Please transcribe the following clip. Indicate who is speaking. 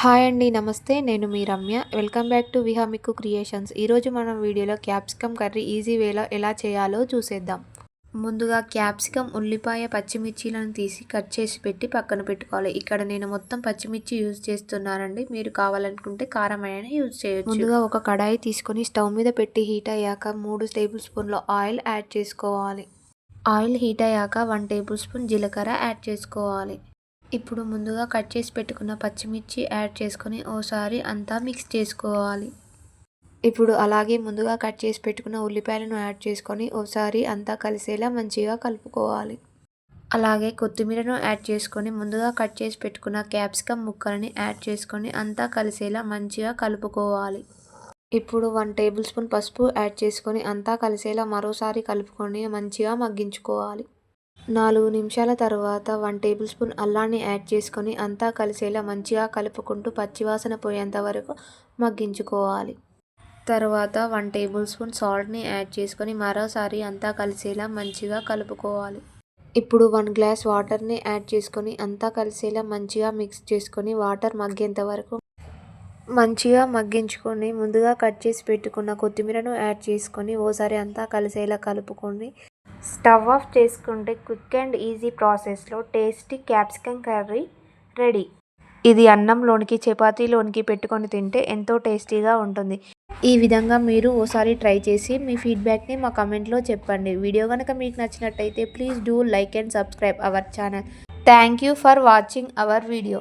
Speaker 1: Hi అండి నమస్తే. నేను మీ Ramya. Welcome back to విహామికు creations ఈరోజు మనం వీడియోలో క్యాప్సికమ్ కర్రీ ఈజీ వేలో ఎలా చేయాలో చూసేద్దాం. ముందుగా క్యాప్సికమ్ ఉల్లిపాయ పచ్చిమిర్చిలను తీసి కట్ చేసి పెట్టి పక్కన పెట్టుకోవాలి. ఇక్కడ నేను మొత్తం పచ్చిమిర్చి యూజ్ చేస్తున్నానండి. మీరు కావాలనుకుంటే కారం అయినా యూజ్ చేయొచ్చు. ముందుగా ఒక కడాయి తీసుకొని స్టవ్ మీద పెట్టి హీట్ అయ్యాక మూడు టేబుల్ స్పూన్ల ఆయిల్ యాడ్ చేసుకోవాలి. ఆయిల్ హీట్ అయ్యాక వన్ టేబుల్ స్పూన్ జీలకర్ర యాడ్ చేసుకోవాలి. ఇప్పుడు ముందుగా కట్ చేసి పెట్టుకున్న పచ్చిమిర్చి యాడ్ చేసుకొని ఓసారి అంతా మిక్స్ చేసుకోవాలి. ఇప్పుడు అలాగే ముందుగా కట్ చేసి పెట్టుకున్న ఉల్లిపాయలను యాడ్ చేసుకొని ఓసారి అంతా కలిసేలా మంచిగా కలుపుకోవాలి. అలాగే కొత్తిమీరను యాడ్ చేసుకొని ముందుగా కట్ చేసి పెట్టుకున్న క్యాప్సికమ్ ముక్కలని యాడ్ చేసుకొని అంతా కలిసేలా మంచిగా కలుపుకోవాలి. ఇప్పుడు వన్ టేబుల్ స్పూన్ పసుపు యాడ్ చేసుకొని అంతా కలిసేలా మరోసారి కలుపుకొని మంచిగా మగ్గించుకోవాలి. నాలుగు నిమిషాల తర్వాత వన్ టేబుల్ స్పూన్ అల్లాన్ని యాడ్ చేసుకొని అంతా కలిసేలా మంచిగా కలుపుకుంటూ పచ్చివాసన పోయేంత వరకు మగ్గించుకోవాలి. తర్వాత వన్ టేబుల్ స్పూన్ సాల్ట్ని యాడ్ చేసుకొని మరోసారి అంతా కలిసేలా మంచిగా కలుపుకోవాలి. ఇప్పుడు వన్ గ్లాస్ వాటర్ని యాడ్ చేసుకొని అంతా కలిసేలా మంచిగా మిక్స్ చేసుకొని వాటర్ మగ్గేంత వరకు మంచిగా మగ్గించుకొని ముందుగా కట్ చేసి పెట్టుకున్న కొత్తిమీరను యాడ్ చేసుకొని ఓసారి అంతా కలిసేలా కలుపుకొని స్టవ్ ఆఫ్ చేసుకుంటే క్విక్ అండ్ ఈజీ ప్రాసెస్లో టేస్టీ క్యాప్సికమ్ కర్రీ రెడీ. ఇది అన్నంలోనికి చపాతీలోనికి పెట్టుకొని తింటే ఎంతో టేస్టీగా ఉంటుంది. ఈ విధంగా మీరు ఓసారి ట్రై చేసి మీ ఫీడ్బ్యాక్ని మా కమెంట్లో చెప్పండి. వీడియో కనుక మీకు నచ్చినట్టయితే please do like and subscribe our channel. Thank you for watching our video.